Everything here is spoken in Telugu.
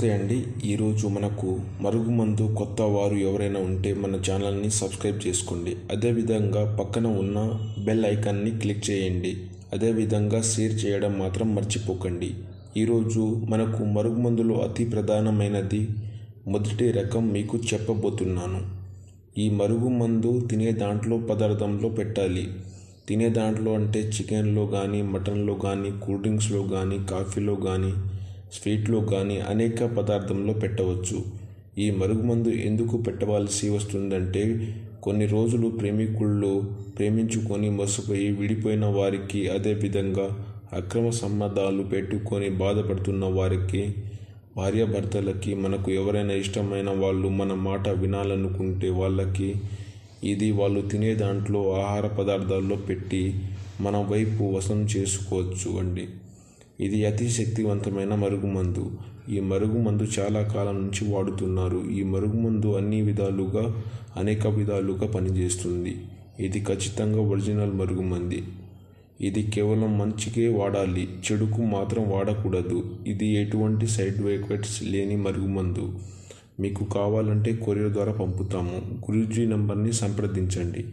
నమస్తే అండి. ఈరోజు మనకు మరుగుమందు కొత్త వారు ఎవరైనా ఉంటే మన ఛానల్ని సబ్స్క్రైబ్ చేసుకోండి. అదేవిధంగా పక్కన ఉన్న బెల్ ఐకాన్ని క్లిక్ చేయండి. అదేవిధంగా షేర్ చేయడం మాత్రం మర్చిపోకండి. ఈరోజు మనకు మరుగుమందులో అతి ప్రధానమైనది మొదటి రకం మీకు చెప్పబోతున్నాను. ఈ మరుగుమందు తినే దాంట్లో పదార్థంలో పెట్టాలి. తినే దాంట్లో అంటే చికెన్లో కానీ మటన్లో కానీ కూల్ డ్రింక్స్లో కానీ కాఫీలో కానీ స్వీట్లో కానీ అనేక పదార్థంలో పెట్టవచ్చు. ఈ మరుగుమందు ఎందుకు పెట్టవలసి వస్తుందంటే కొన్ని రోజులు ప్రేమికుళ్ళు ప్రేమించుకొని మోసపోయి విడిపోయిన వారికి అదేవిధంగా అక్రమ సంబంధాలు పెట్టుకొని బాధపడుతున్న వారికి భార్యాభర్తలకి మనకు ఎవరైనా ఇష్టమైన వాళ్ళు మన మాట వినాలనుకుంటే వాళ్ళకి ఇది వాళ్ళు తినే దాంట్లో ఆహార పదార్థాల్లో పెట్టి మన వైపు వశం చేసుకోవచ్చు అండి. ఇది అతి శక్తివంతమైన మరుగుమందు. ఈ మరుగుమందు చాలా కాలం నుంచి వాడుతున్నారు. ఈ మరుగుమందు అన్ని విధాలుగా అనేక విధాలుగా పనిచేస్తుంది. ఇది ఖచ్చితంగా ఒరిజినల్ మరుగుమంది. ఇది కేవలం మంచికే వాడాలి. చెడుకు మాత్రం వాడకూడదు. ఇది ఎటువంటి సైడ్ ఎఫెక్ట్స్ లేని మరుగుమందు. మీకు కావాలంటే కొరియర్ ద్వారా పంపుతాము. గురూజీ నంబర్ని సంప్రదించండి.